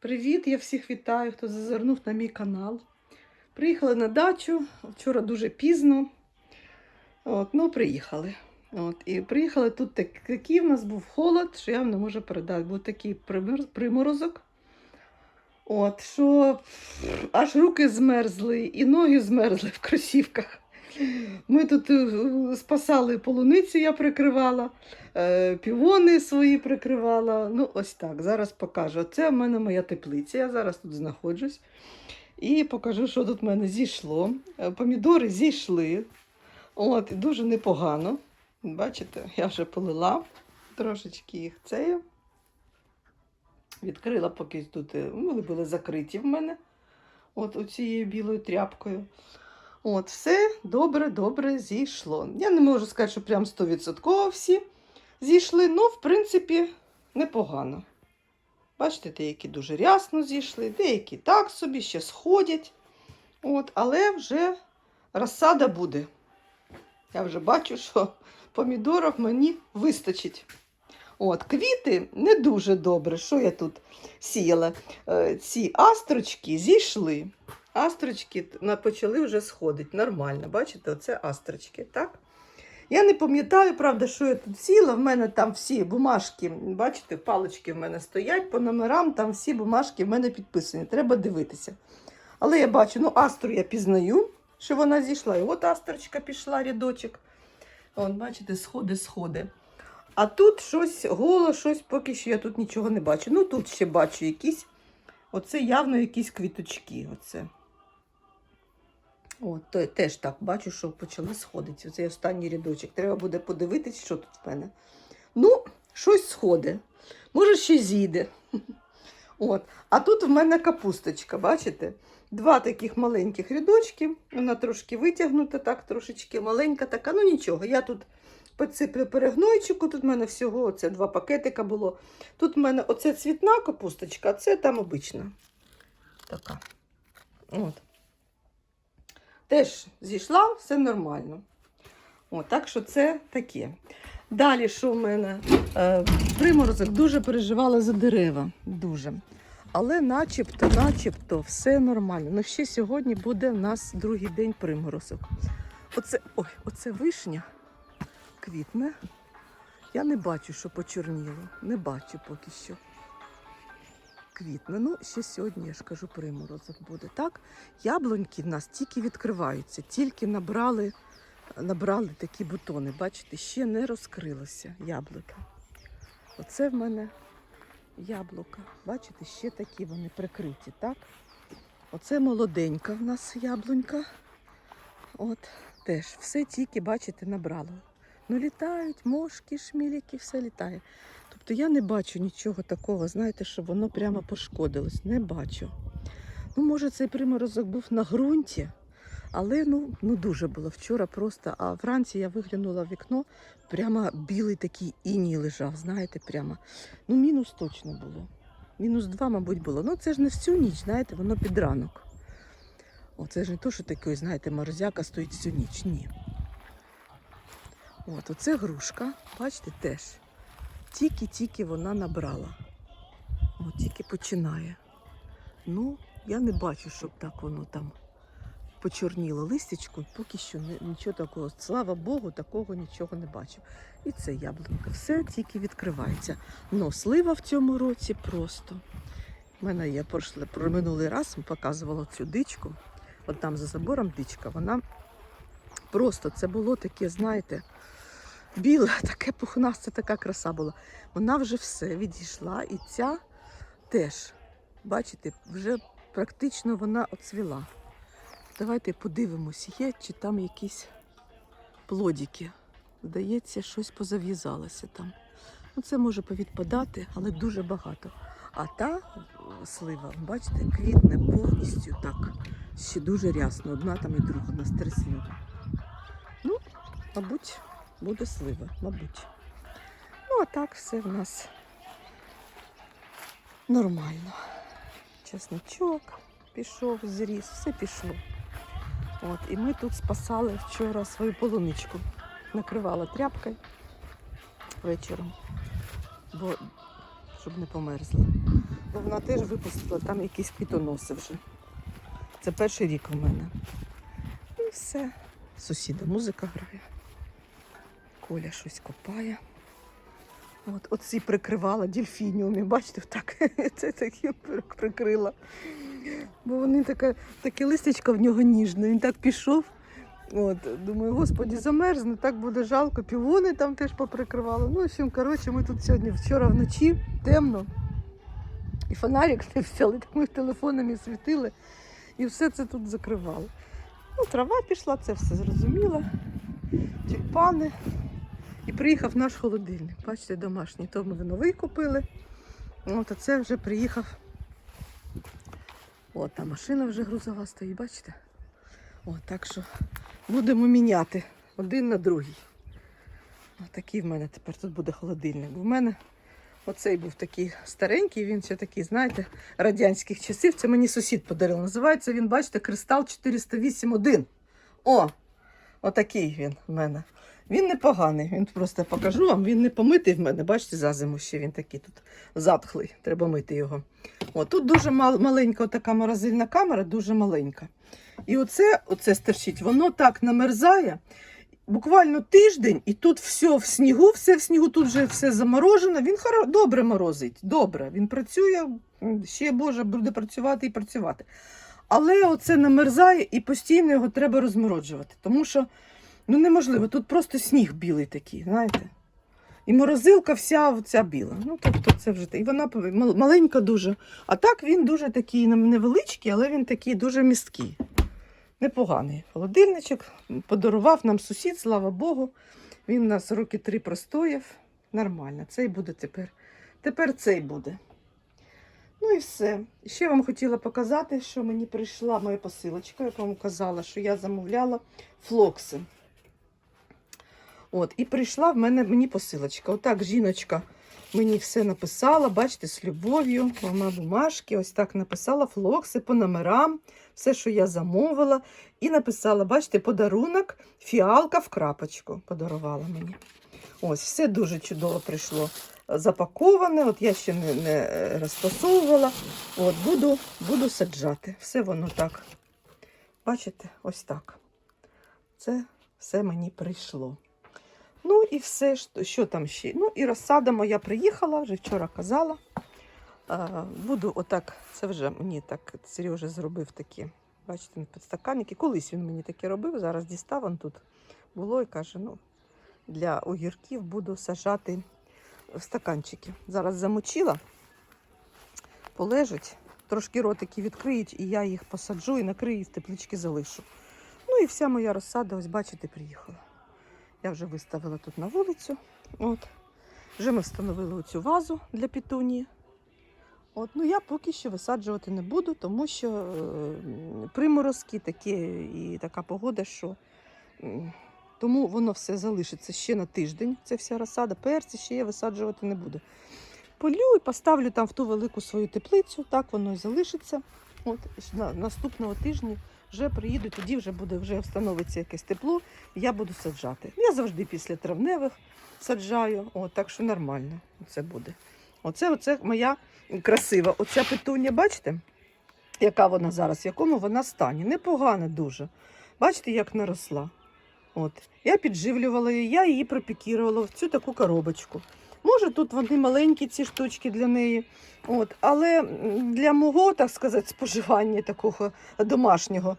Привіт, я всіх вітаю, хто зазирнув на мій канал. Приїхали на дачу. Вчора дуже пізно. От, ну, приїхали. От, і приїхали тут такий в нас був холод, що я вам не можу передати. Був такий приморозок. От, що аж руки змерзли і ноги змерзли в кросівках. Ми тут е, спасали полуницю, я прикривала, е, півони свої прикривала. Ну, ось так. Зараз покажу. Це в мене моя теплиця. Я зараз тут знаходжусь. І покажу, що тут в мене зійшло. Е, Помідори зійшли. От, дуже непогано. Бачите, я вже полила трошечки їх цею. Відкрила, поки тут були закриті в мене. От оцією білою тряпкою. От, все добре, добре зійшло. Я не можу сказати, що прям 100% всі зійшли, ну, в принципі, непогано. Бачите, деякі дуже рясно зійшли, деякі так собі ще сходять. От, але вже розсада буде. Я вже бачу, що помідорів мені вистачить. От, квіти не дуже добре. Що я тут сіяла? Е, ці астрочки зійшли. Астрочки почали вже сходити. Нормально. Бачите, оце астрочки, так? Я не пам'ятаю, правда, що я тут сіла. В мене там всі бумажки, бачите, палички в мене стоять по номерам, там всі бумажки в мене підписані. Треба дивитися. Але я бачу, ну, астру я пізнаю, що вона зійшла. І от астрочка пішла, рядочок. От, бачите, сходи, сходи. А тут щось голо, щось поки що я тут нічого не бачу. Ну, тут ще бачу якісь. Оце явно якісь квіточки. Оце. От, то теж так бачу, що почали сходити. Оцей останній рядочок. Треба буде подивитись, що тут в мене. Ну, щось сходить. Може, ще зійде. От. А тут в мене капусточка, бачите? Два таких маленьких рядочки. Вона трошки витягнута, так, трошечки маленька така. Ну нічого, я тут підсиплю перегнойчику. Тут в мене всього оце два пакетика було. Тут в мене оце цвітна капусточка, а це там обична. Така. От. Теж зійшла, все нормально. От, так що це таке. Далі, що в мене? Е, приморозок дуже переживала за дерева. Дуже. Але начебто, начебто, все нормально. Ну, ще сьогодні буде в нас другий день приморозок. Оце, ой, оце вишня квітне. Я не бачу, що почорніло. Не бачу поки що. Квітне. Ну, ще сьогодні, я ж кажу, приморозок буде. Так, яблуньки в нас тільки відкриваються, тільки набрали, набрали такі бутони. Бачите, ще не розкрилося яблука. Оце в мене яблука. Бачите, ще такі вони прикриті, так? Оце молоденька в нас яблунька. От теж все тільки, бачите, набрало. Ну, літають мошки, шміліки, все літає. Тобто я не бачу нічого такого, знаєте, що воно прямо пошкодилось. Не бачу. Ну, може, цей приморозок був на ґрунті, але ну, ну дуже було вчора просто. А вранці я виглянула в вікно, прямо білий такий іній лежав, знаєте, прямо. Ну, мінус точно було. Мінус два, мабуть, було. Ну, це ж не всю ніч, знаєте, воно під ранок. Оце ж не то, що такий, знаєте, морозяка стоїть всю ніч. Ні. От, оце грушка, бачите, теж. Тільки-тільки вона набрала. От тільки починає. Ну, я не бачу, щоб так воно там почорніло листячко, поки що нічого такого. Слава Богу, такого нічого не бачу. І це яблунька. Все тільки відкривається. Но слива в цьому році просто. У мене я прошле, про минулий раз показувала цю дичку. От там за забором дичка, вона просто це було таке, знаєте, біле, таке пухнасте, така краса була. Вона вже все відійшла, і ця теж, бачите, вже практично вона оцвіла. Давайте подивимось, є чи там якісь плодики. Здається, щось позав'язалося там. Ну, це може повідпадати, але дуже багато. А та слива, бачите, квітне повністю так. Ще дуже рясно. Одна там і друга на три сливи. Ну, мабуть, буде слива, мабуть. Ну, а так все в нас нормально. Чесночок пішов, зріс, все пішло. От, і ми тут спасали вчора свою полуничку. Накривала тряпкою вечором. Бо щоб не померзла. Бо вона теж випустила там якісь квітоноси вже. Це перший рік у мене. І все. Сусіда музика грає. Коля щось копає. От, оці прикривала дельфініуми, бачите, так, це такі при- прикрила. Бо вони таке, таке листячко в нього ніжне. Він так пішов. От, думаю, господі, замерзне, так буде жалко. Півони там теж поприкривали. Ну, в общем, коротше, ми тут сьогодні вчора вночі темно. І фонарик не взяли, так ми телефонами світили і все це тут закривали. Ну, трава пішла, це все зрозуміло. Тюльпани. І приїхав наш холодильник. Бачите, домашній. То ми новий купили. От, а це вже приїхав. От, та машина вже грузова стоїть, бачите? От, так що будемо міняти один на другий. От такий в мене тепер тут буде холодильник. Бо в мене оцей був такий старенький, він ще такий, знаєте, радянських часів. Це мені сусід подарив. Називається він, бачите, Кристал 408.1. О! Отакий він в мене. Він непоганий. Він просто покажу вам, він не помитий в мене. Бачите, за зиму ще він такий тут затхлий. Треба мити його. О, тут дуже мал, маленька така морозильна камера, дуже маленька. І оце, оце стерчить, воно так намерзає. Буквально тиждень, і тут все в снігу, все в снігу, тут вже все заморожено. Він хоро- добре морозить, добре. Він працює, ще Боже, буде працювати і працювати. Але оце намерзає і постійно його треба розмороджувати. Тому що ну, неможливо, тут просто сніг білий такий, знаєте. І морозилка вся ця біла. Ну, тобто це вже і вона маленька дуже. А так він дуже такий невеличкий, але він такий дуже місткий. Непоганий холодильничок. Подарував нам сусід, слава Богу. Він у нас роки три простояв. Нормально. Цей буде тепер. Тепер цей буде. Ну і все. Ще вам хотіла показати, що мені прийшла моя посилочка, як вам казала, що я замовляла флокси. От, і прийшла в мене мені посилочка. Отак жіночка мені все написала, бачите, з любов'ю, вона бумажки, ось так написала флокси по номерам, все, що я замовила. І написала, бачите, подарунок, фіалка в крапочку подарувала мені. Ось, все дуже чудово прийшло запаковане. От я ще не, не е, розфасовувала. От, буду, буду саджати. Все воно так. Бачите, ось так. Це все мені прийшло. Ну і все, що, там ще. Ну і розсада моя приїхала, вже вчора казала. Буду отак, це вже мені так Сережа зробив такі, бачите, підстаканники. Колись він мені таке робив, зараз дістав он тут було і каже, ну, для огірків буду сажати в стаканчики. Зараз замочила, полежать, трошки ротики відкриють, і я їх посаджу і накрию і в теплички залишу. Ну і вся моя розсада, ось бачите, приїхала. Я вже виставила тут на вулицю. От. Вже ми встановили оцю вазу для пітунії. От, ну я поки що висаджувати не буду, тому що е, приморозки такі і така погода, що м, тому воно все залишиться ще на тиждень. Це вся розсада. Перці ще я висаджувати не буду. Полю і поставлю там в ту велику свою теплицю, так воно і залишиться. От на, наступного тижня вже приїду, тоді вже буде вже встановиться якесь тепло, і я буду саджати. Я завжди після травневих саджаю, от, так що нормально це буде. Оце, оце моя красива. Оця петуння, бачите, яка вона зараз, в якому вона стані. Непогана дуже. Бачите, як наросла. От. Я підживлювала її, я її пропікірувала в цю таку коробочку. Може, тут вони маленькі, ці штучки для неї. От. Але для мого, так сказати, споживання такого домашнього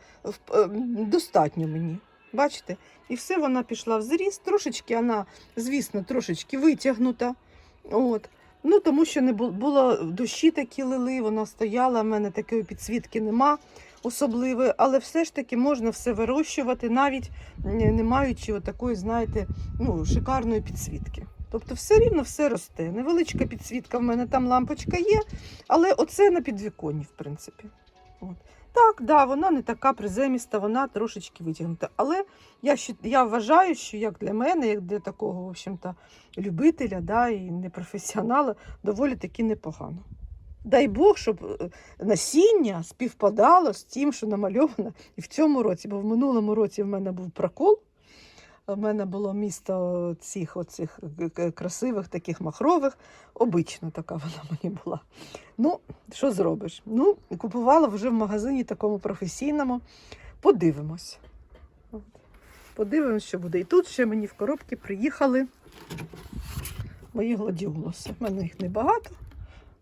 достатньо мені. Бачите? І все вона пішла в зріст. Трошечки вона, звісно, трошечки витягнута. От. Ну, тому що не було, дощі такі лили, вона стояла, в мене такої підсвітки нема особливої, але все ж таки можна все вирощувати, навіть не маючи такої, знаєте, ну, шикарної підсвітки. Тобто все рівно все росте. Невеличка підсвітка в мене там лампочка є, але оце на підвіконні, в принципі. От. Так, да, вона не така приземіста, вона трошечки витягнута. Але я, я вважаю, що як для мене, як для такого, в общем-то, любителя да, і непрофесіонала, доволі таки непогано. Дай Бог, щоб е, насіння співпадало з тим, що намальовано і в цьому році, бо в минулому році в мене був прокол. У мене було місто цих оцих е, е, красивих, таких махрових. Обично така вона мені була. Ну, що зробиш? Ну, купувала вже в магазині такому професійному. Подивимось. Подивимось, що буде. І тут ще мені в коробки приїхали мої гладіолуси. У мене їх небагато,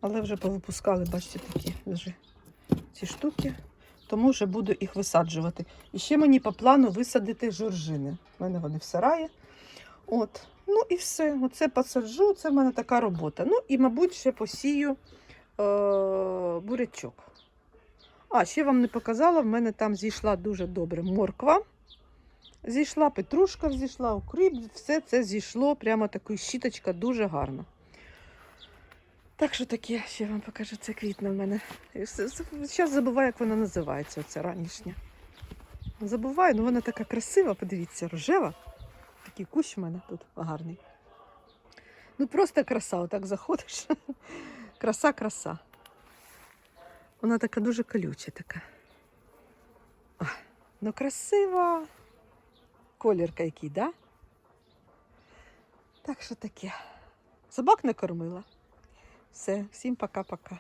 але вже повипускали, бачите, такі вже ці штуки. Тому вже буду їх висаджувати. І ще мені по плану висадити жоржини. У мене вони в сараї. От. Ну і все. Оце посаджу, це в мене така робота. Ну і, мабуть, ще посію е- бурячок. А, ще вам не показала, в мене там зійшла дуже добре морква. Зійшла петрушка, зійшла укрип, все це зійшло, прямо така щіточка дуже гарна. Так що таке, ще вам покажу, це квітне в мене. Зараз забуваю, як вона називається, оця ранішня. Забуваю, ну вона така красива, подивіться, рожева. Такий кущ у мене тут гарний. Ну просто краса, отак заходиш. Краса, краса. Вона така дуже колюча така. А, ну красива. Колірка який, да? Так що таке. Собак не кормила. Все, всім пока-пока.